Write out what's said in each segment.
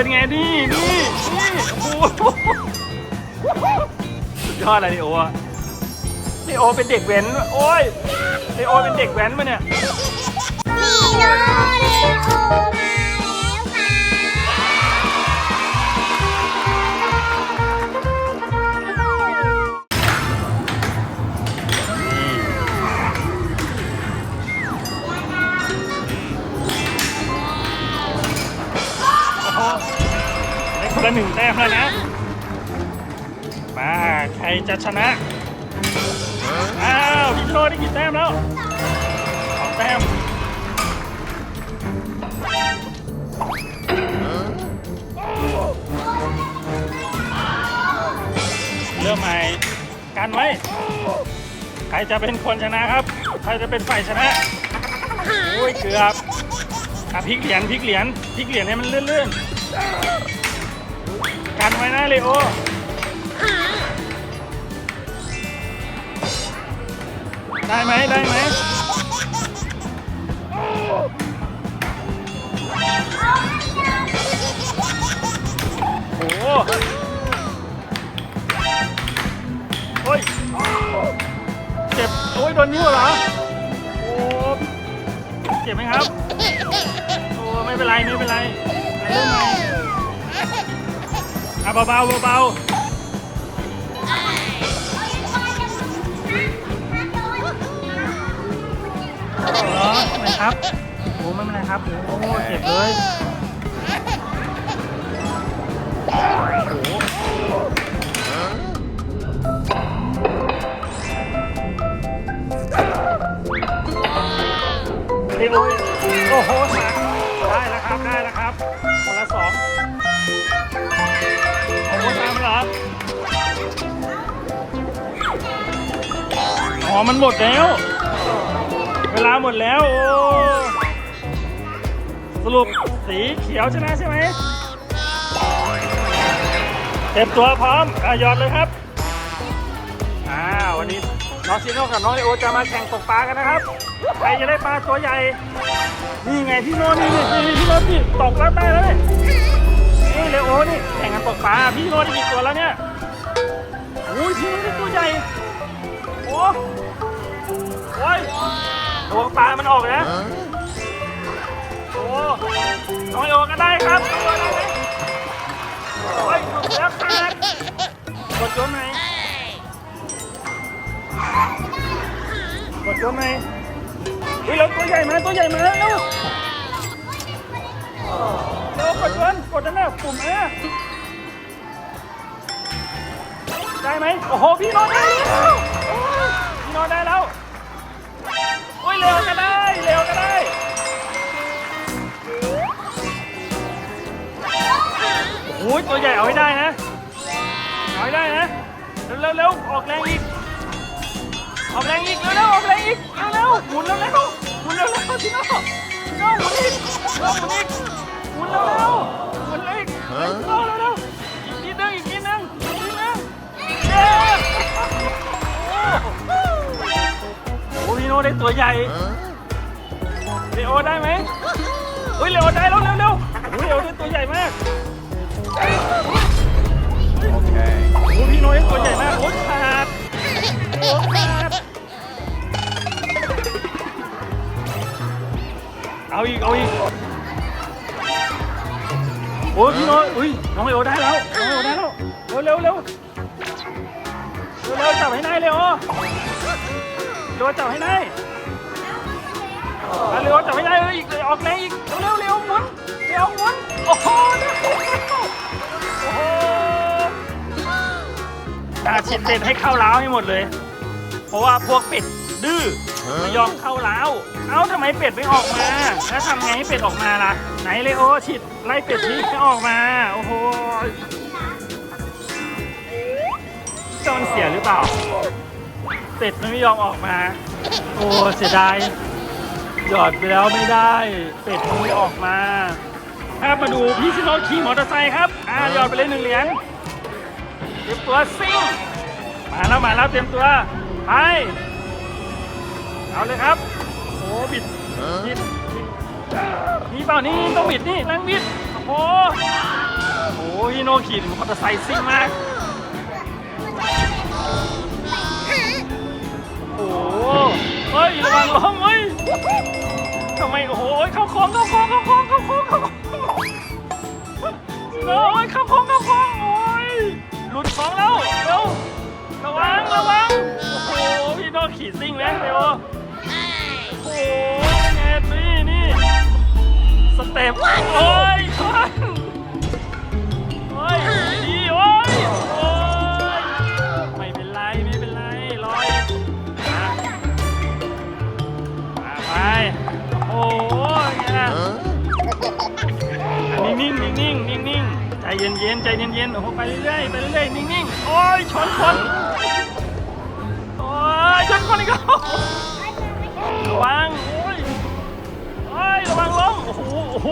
เป็นไงนี่นี่นี่โอ้โหสุดยอดอะไรนี่โอ้นี่โอเป็นเด็กแว้นโอ้ยนี่โอเป็นเด็กแว้นมาเนี่ยลีโนเลโอมา ใครจะชนะ อ้าวพี่โชได้กี่แต้มแล้วสองแต้มเริ่มใหม่กันไว้ ใครจะเป็นคนชนะครับ ใครจะเป็นฝ่ายชนะ โอ้ยเกือบอะพลิกเหรียญพลิกเหรียญพลิกเหรียญให้มันเลื่อนๆ กันไว้นะเลโอ ได้ไหมได้ไหมโอ้โหโอ้ยเจ็บโอ้ยโดนนิ้วเหรอโอ้เจ็บไหมครับโอ้ไม่เป็นไรไม่เป็นไรเริ่มใหม่อะเบาๆเบาๆ ครับโอ้ไม่เป็นไรครับโอ้เจ็บเลยโอ้นี่โอ้ยโอ้โหสามได้แล้วครับได้แล้วครับคนละสองโอ้โหตามเหรออ๋อมันหมดแล้ว ลาหมดแล้ว โอ้ สรุปสีเขียวชนะใช่ไหมเต็มตัวพร้อมอะหยอดเลยครับ อ่า วันนี้น้องซีโน่กับน้องเลโอจะมาแข่งตกปลากันนะครับ ใครจะได้ปลาตัวใหญ่ นี่ไงพี่โน่นี่นี่นี่พี่โน่นี่ตกแล้วได้แล้วนี่นี่เลโอนี่แข่งกันตกปลา พี่โน่ได้กี่ตัวแล้วเนี่ยโอ้ยพี่โน่ได้ตัวใหญ่ โอ้โอ้ย ตัวปลามันออกนะโอ้น้องโยก็ได้ครับน้องโยได้ไหมโอ้ยหลุดแล้วขาดกดโยนไหมกดโยนไหมเฮ้ยแล้วตัวใหญ่มาตัวใหญ่มาแล้วเร็วเร็วกดโยนกดนั่นน่ะปุ่มเออได้ไหมโอ้โหพี่โนตได้แล้วโอ้ยพี่โนตได้แล้วโอ้ย เร็วก็ได้เร็วก็ได้โอ้ยตัวใหญ่เอาให้ได้นะเอาให้ได้นะเร็วเร็วเร็วออกแรงอีกออกแรงอีกเร็วเร็วออกแรงอีกเร็วเร็วหมุนเร็วเร็วหมุนเร็วเร็วพี่น้องพี่น้องหมุนอีกเร็วหมุนอีกหมุนเร็วเร็วหมุนเลยอีกเร็วเร็วเร็วอีกนิดนึงอีกนิดนึง โอ้พี่โน่ได้ตัวใหญ่เลโอได้ไหมเฮ้ยเลโอได้แล้วเร็วเร็วโอ้ยเลโอได้ตัวใหญ่มากโอ้พี่โน้ยตัวใหญ่มากโอ้ยขาดโอ้ขาดเอาอีกเอาอีกโอ้ยพี่โน้ยอุ้ยน้องเลโอได้แล้วน้องเลโอได้แล้วเร็วเร็วเร็วเร็วจับให้ได้เร็ว เร็วจับให้ได้อะเร็วจับให้ได้เลยอีกเลยออกแรงอีก เร็วเร็วหมุนเร็วหมุนโอ้โหได้แล้วโอ้โหตาชิดเป็ดให้เข้าล้าวให้หมดเลย เพราะว่าพวกเป็ดดื้อไม่ยอมเข้าล้าว เอ้าทำไมเป็ดไม่ออกมา แล้วทำไงให้เป็ดออกมาล่ะ ไหนเลยโอชิดไล่เป็ดนี้ให้ออกมา โอ้โหจอนเสียหรือเปล่า เป็ดมันไม่ยอมออกมา โอ้เสียดายหยอดไปแล้วไม่ได้ เป็ดมันไม่ออกมาถ้ามาดูพี่ชิโนขี่มอเตอร์ไซค์ครับอ่าหยอดไปเลยหนึ่งเหรียญเตรียมตัวซิ่งมาแล้วมาแล้วเตรียมตัวไปเอาเลยครับโอ้บิดบิดนี่เปล่านี่ต้องบิดนี่นั่งบิดโอ้โหโอ้ยโนขี่มอเตอร์ไซค์ซิ่งมาก เฮ้ยระวังล้มเฮ้ยทำไมโอ้โหเข้าโค้งเข้าโค้งเข้าโค้งเข้าโค้งเข้าโค้งโอ้ยเข้าโค้งเข้าโค้งโอ้ยหลุดของแล้วเร็วระวังระวังโอ้โหพี่โนขี่ซิ่งแล้วเร็วโอ้โหเป็นไงนี่นี่สเต็ปโอ้ย ย็นๆโอ้โหไปเรื่อยๆไปเรื่อยๆนิ่งๆโอ้ยชนคนโอ้ยชนคนอีกแล้วระวังโอ้ยโอ้ยระวังล้มโอ้โหโอ้โห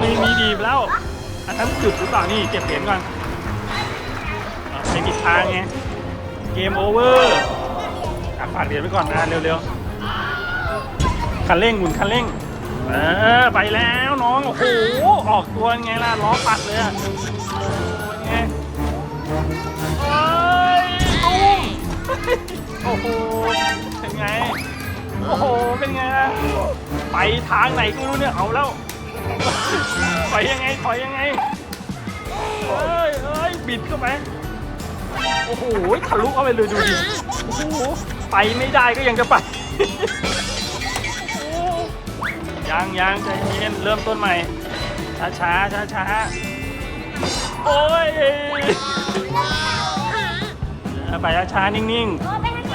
มีมีดีบแล้วอันนั้นจุดหรือเปล่านี่เก็บเหรียญก่อนอะไม่มีทางไงเกมโอเวอร์อะฝากเหรียญไว้ก่อนนะเร็วๆคันเร่งหมุนคันเร่ง เออไปแล้วน้องโอ้โหออกตัวไงล่ะล้อปัดเลยอะเป็นไงเอ้ยตุ้มโอ้โหเป็นไงโอ้โหเป็นไงล่ะไปทางไหนก็ไม่รู้เนี่ยเอาแล้วไปยังไงถอยยังไงเอ้ยเอ้ยบิดเข้าไปโอ้โหทะลุเข้าไปเลยดูดิโอ้โหไปไม่ได้ก็ยังจะไป ยังยังใจเย็นเริ่มต้นใหม่ ช้าช้าช้าช้าๆโอ้ยเอาไปช้าช้าๆนิ่ง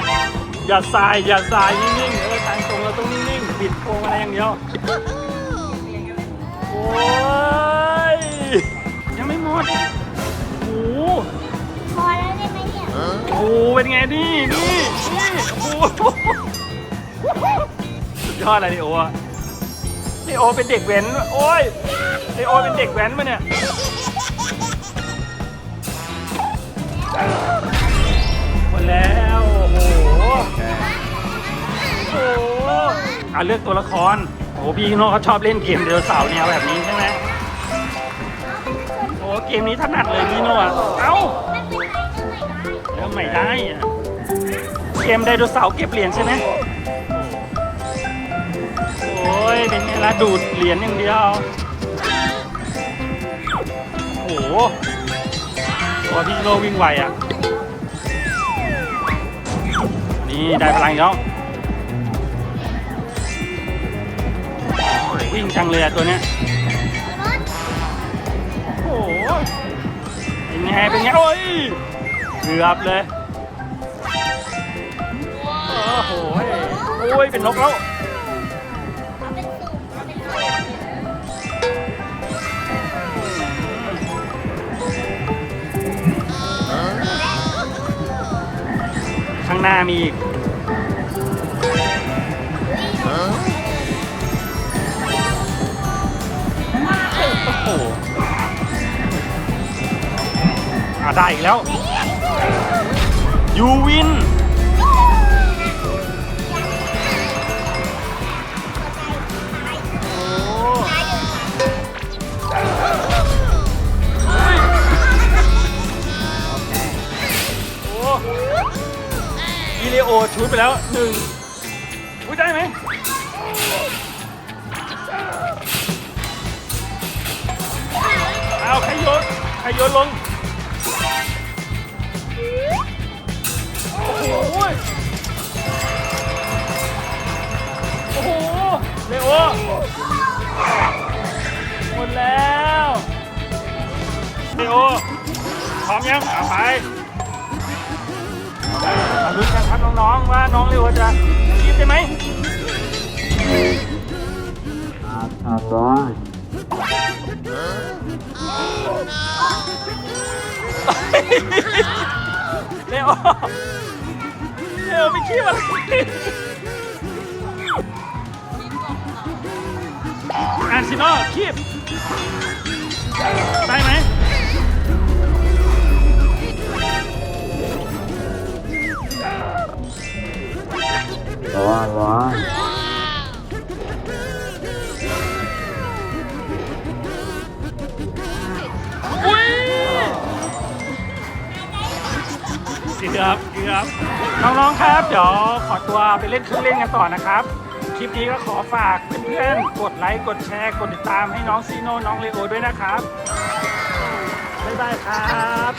ๆ อย่าสายอย่าสายนิ่งๆเออทางตรงเราต้องนิ่งๆบิดโค้งอะไรอย่างเดียวโอ้ยยังไม่หมดโอ้โหพอแล้วได้ไหมเนี่ยโอ้โหเป็นไงนี่นี่นี่โอ้โหสุดยอดอะไรดิโออะนี่ โอเป็นเด็กแว้นโอ้ยไอโอเป็นเด็กแว้นมาเนี่ยหมดแล้วโอ้โหโอ้โหอะเลือกตัวละครโอ้โหพี่โน่เขาชอบเล่นเกมเดโนเสาร์แนวแบบนี้ใช่ไหมโอ้เกมนี้ถนัดเลยพี่โน่อะเอ้าเริ่มใหม่ได้อะเกมไดโนเสาร์เก็บเหรียญใช่ไหมโอ้ย เป็นไงล่ะดูดเหรียญอย่างเดียว โอ้โหตัวพี่โลวิ่งไวอะ นี่ได้พลังอีกแล้วโอ้ยวิ่งจังเลยอะตัวเนี้ย โอ้โหเป็นไงเป็นไง โอ้ยเกือบเลย โอ้โห โอ้ย เป็นนกแล้วางหน้ามีอีกโอ้โหอะได้อีกแล้วยูวิน นึ่งอุ้ยได้ไหมเอาใครโยนใครโยนลง โอ้โห โอ้โหเลโอหมดแล้วเลโอพร้อมยังเอาไปมาลุ้นกันครับน้องๆว่า จะคีบได้ไหมเลโอเลโอไม่คีบอะไรอันซิโนคีบได้ไหม ระวังระวังเกือบเกือบน้องๆครับ เดี๋ยวขอตัวไปเล่นเครื่องเล่นกันต่อนะครับ คลิปนี้ก็ขอฝากเพื่อนๆ กดไลค์ กดแชร์ กดติดตามให้น้องซีโน่น้องเลโอด้วยนะครับ บ๊ายบายครับ